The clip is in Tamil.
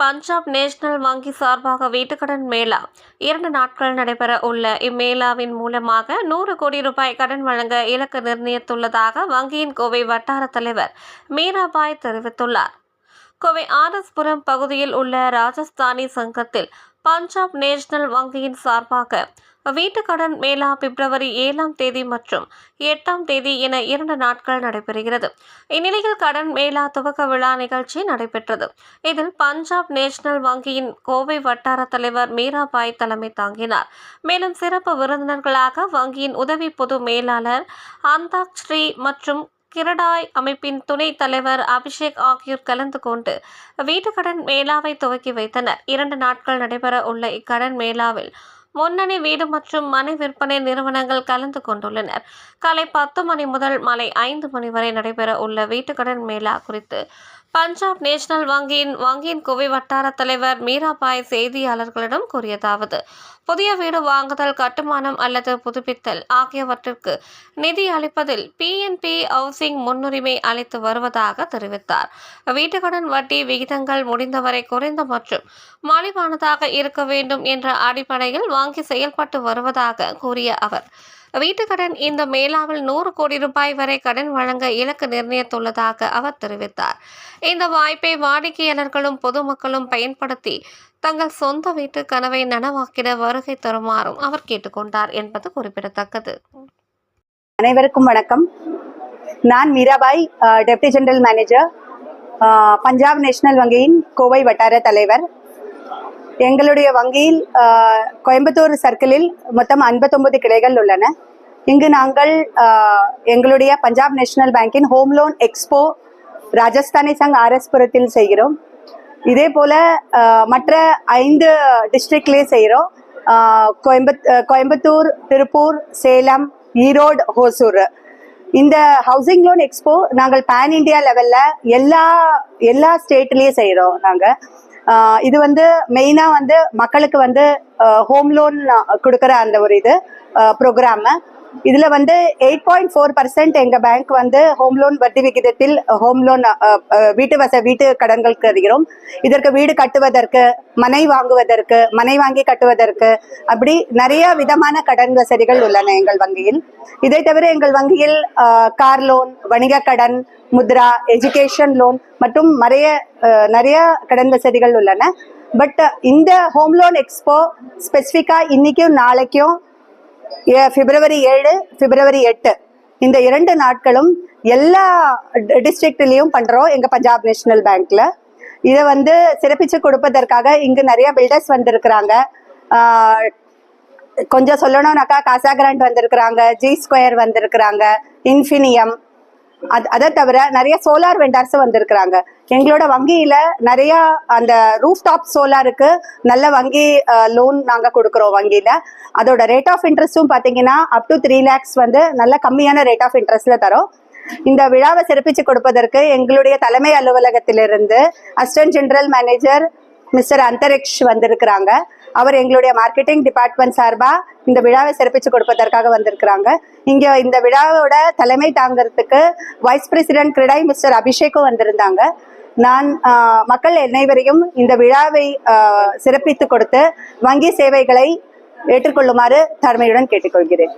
பஞ்சாப் நேஷனல் வங்கி சார்பாக வீட்டுக்கடன் மேளா. இரண்டு நாட்கள் நடைபெற உள்ள இம்மேளாவின் மூலமாக நூறு கோடி ரூபாய் கடன் வழங்க இலக்கு நிர்ணயித்துள்ளதாக வங்கியின் கோவை வட்டார தலைவர் மீராபாய் தெரிவித்துள்ளார். கோவை ஆர்எஸ்புரம் பகுதியில் உள்ள ராஜஸ்தானி சங்கத்தில் பஞ்சாப் நேஷனல் வங்கியின் சார்பாக வீட்டுக்கடன் மேளா பிப்ரவரி ஏழாம் தேதி மற்றும் எட்டாம் தேதி என இரண்டு நாட்கள் நடைபெறுகிறது. இந்நிலையில் கடன் மேளா துவக்க விழா நிகழ்ச்சி நடைபெற்றது. இதில் பஞ்சாப் நேஷனல் வங்கியின் கோவை வட்டார தலைவர் மீராபாய் தலைமை தாங்கினார். மேலும் சிறப்பு விருந்தினர்களாக வங்கியின் உதவி பொது மேலாளர் அந்தாக்ஸ்ரீ மற்றும் கிரடாய் அமைப்பின் துணைத் தலைவர் அபிஷேக் ஆகியோர் கலந்து கொண்டு வீட்டுக்கடன் மேளாவை துவக்கி வைத்தனர். இரண்டு நாட்கள் நடைபெற உள்ள இக்கடன் மேளாவில் முன்னணி வீடு மற்றும் மனை விற்பனை நிறுவனங்கள் கலந்து கொண்டுள்ளனர். காலை பத்து மணி முதல் மாலை ஐந்து மணி வரை நடைபெற உள்ள வீட்டுக்கடன் மேளா குறித்து பஞ்சாப் நேஷனல் வங்கியின் வங்கியின் குவி வட்டார தலைவர் மீராபாய் செய்தியாளர்களிடம் கூறியதாவது புதிய வீடு வாங்குதல் கட்டுமானம் அல்லது புதுப்பித்தல் ஆகியவற்றிற்கு நிதி அளிப்பதில் பிஎன்பி ஹவுசிங் முன்னுரிமை அளித்து வருவதாக தெரிவித்தார். வீட்டுக்கடன் வட்டி விகிதங்கள் முடிந்தவரை குறைந்த மற்றும் மலிவானதாக இருக்க வேண்டும் என்ற அடிப்படையில் வாங்கி செயல்பட்டு வருவதாக கூறிய அவர். வீட்டுக்கடன் இந்த மேலாவில் நூறு கோடி ரூபாய் வரை கடன் வழங்க இலக்கு நிர்ணயித்துள்ளதாக அவர் தெரிவித்தார். இந்த வாய்ப்பை வாடிக்கையாளர்களும் பொதுமக்களும் பயன்படுத்தி தங்கள் சொந்த வீட்டு கனவை நனவாக்கிட வருகை தருமாறும் அவர் கேட்டுக்கொண்டார் என்பது குறிப்பிடத்தக்கது. அனைவருக்கும் வணக்கம். நான் Meerabai deputy general manager Punjab national வங்கியின் கோவை வட்டார தலைவர். எங்களுடைய வங்கியில் கோயம்புத்தூர் சர்க்கிளில் மொத்தம் 59 கிளைகள் உள்ளன. இங்கு நாங்கள் எங்களுடைய Punjab national பேங்கின் home loan expo Rajasthani Sangh ஆர்எஸ்புரத்தில் செய்கிறோம். இதே போல மற்ற ஐந்து டிஸ்ட்ரிக்ட்லேயே செய்கிறோம். கோயம்புத் கோயம்புத்தூர் திருப்பூர் சேலம் ஈரோடு ஹோசூர். இந்த ஹவுசிங் லோன் எக்ஸ்போ நாங்கள் பேன் இந்தியா லெவலில் எல்லா எல்லா ஸ்டேட்லேயே செய்கிறோம் நாங்கள் இது வந்து மெயினா வந்து மக்களுக்கு வந்து ஹோம் லோன் கொடுக்குற அந்த ஒரு இது ப்ரோக்ராமு இதுல வந்து எயிட் பாயிண்ட் ஃபோர் பர்சன்ட் எங்க பேங்க் வந்து ஹோம் லோன் வட்டி விகிதத்தில் ஹோம் லோன் வீட்டு வச வீட்டு கடன்களுக்கு தருகிறோம். இதற்கு வீடு கட்டுவதற்கு மனை வாங்குவதற்கு மனை வாங்கி கட்டுவதற்கு அப்படி நிறைய விதமான கடன் வசதிகள் உள்ளன எங்கள் வங்கியில். இதை தவிர எங்கள் வங்கியில் கார் லோன் வணிக கடன் முத்ரா எஜுகேஷன் லோன் மற்றும் நிறைய நிறைய கடன் வசதிகள் உள்ளன. பட் இந்த ஹோம் லோன் எக்ஸ்போ ஸ்பெசிஃபிக்காக இன்னைக்கும் நாளைக்கும் பிப்ரவரி ஏழு பிப்ரவரி எட்டு. இந்த இரண்டு நாட்களும் எல்லா டிஸ்ட்ரிக்ட்லேயும் பண்ணுறோம் எங்கள் பஞ்சாப் நேஷனல் பேங்க்ல. இதை வந்து சிறப்பிச்சு கொடுப்பதற்காக இங்கு நிறைய பில்டர்ஸ் வந்திருக்கிறாங்க. கொஞ்சம் சொல்லணும்னாக்கா காசா கிராண்ட் வந்திருக்கிறாங்க ஜி ஸ்கொயர் வந்திருக்கிறாங்க இன்ஃபினியம் அது அதை தவிர நிறைய சோலார் வெண்டார்ஸும் வந்திருக்கிறாங்க. எங்களோட வங்கியில நிறைய அந்த ரூஃப் டாப் சோலாருக்கு நல்ல வங்கி லோன் நாங்க கொடுக்குறோம் வங்கியில. அதோட ரேட் ஆஃப் இன்ட்ரெஸ்ட்டும் பாத்தீங்கன்னா அப் டு த்ரீ லேக்ஸ் வந்து நல்ல கம்மியான ரேட் ஆஃப் இன்ட்ரெஸ்ட்ல தரோம். இந்த விழாவை சிறப்பிச்சு கொடுப்பதற்கு எங்களுடைய தலைமை அலுவலகத்திலிருந்து assistant general manager mister Antariksh வந்திருக்கிறாங்க. அவர் எங்களுடைய மார்க்கெட்டிங் டிபார்ட்மெண்ட் சார்பா இந்த விழாவை சிறப்பிச்சு கொடுப்பதற்காக வந்திருக்கிறாங்க. இங்க இந்த விழாவோட தலைமை தாங்கிறதுக்கு வைஸ் பிரசிடென்ட் கிரடாய் மிஸ்டர் அபிஷேக்கும் வந்திருந்தாங்க. நான் மக்கள் அனைவரையும் இந்த விழாவை சிறப்பித்து கொடுத்து வங்கி சேவைகளை ஏற்றுக்கொள்ளுமாறு தலைமையுடன் கேட்டுக்கொள்கிறேன்.